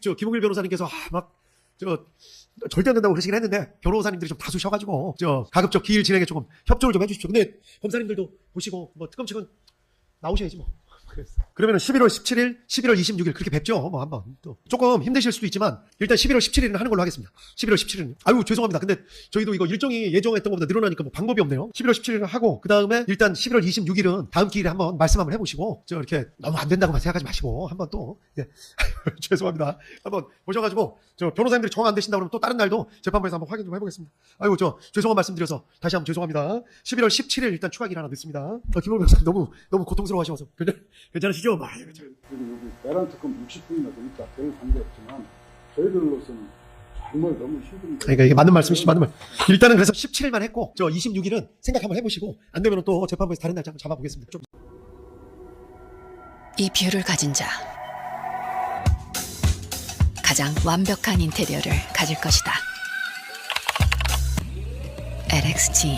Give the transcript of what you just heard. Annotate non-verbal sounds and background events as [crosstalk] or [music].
저 김홍일 변호사님께서 아, 막저 절대 안 된다고 그러시긴 했는데 변호사님들이 좀 다수 셔가지고 저 가급적 기일 진행에 조금 협조를 좀 해주십시오. 근데 검사님들도 보시고 뭐 특검 측은 나오셔야지 뭐. 그러면 11월 17일, 11월 26일 그렇게 뵙죠. 뭐 한번 또 조금 힘드실 수도 있지만 일단 11월 17일은 하는 걸로 하겠습니다. 11월 17일. 아유 죄송합니다. 근데 저희도 이거 일정이 예정했던 것보다 늘어나니까 뭐 방법이 없네요. 11월 17일을 하고 그 다음에 일단 11월 26일은 다음 기일에 한번 말씀 한번 해보시고 저 이렇게 너무 안 된다고만 생각하지 마시고 한번 또 예. [laughs] 죄송합니다. 한번 보셔가지고 저 변호사님들이 정 안 되신다 그러면 또 다른 날도 재판부에서 한번 확인 좀 해보겠습니다. 아이고 저 죄송한 말씀드려서 다시 한번 죄송합니다. 11월 17일 일단 추가 기일 하나 넣습니다. 아, 김홍 변호사님 너무 너무 고통스러워하셔서 괜찮, 괜찮으시죠? 막 이거 참. 그리고 여기 내란 특검 60분이나 되니까 별 관계 없지만 저희들로서는 정말 너무 힘듭니다. 그러니까 이게 맞는 말씀이시죠, 맞는 말. 일단은 그래서 17일만 했고 저 26일은 생각 한번 해보시고 안 되면 또 재판부에서 다른 날짜 한번 잡아보겠습니다. 좀 이 뷰를 가진 자 가장 완벽한 인테리어를 가질 것이다. LX 지인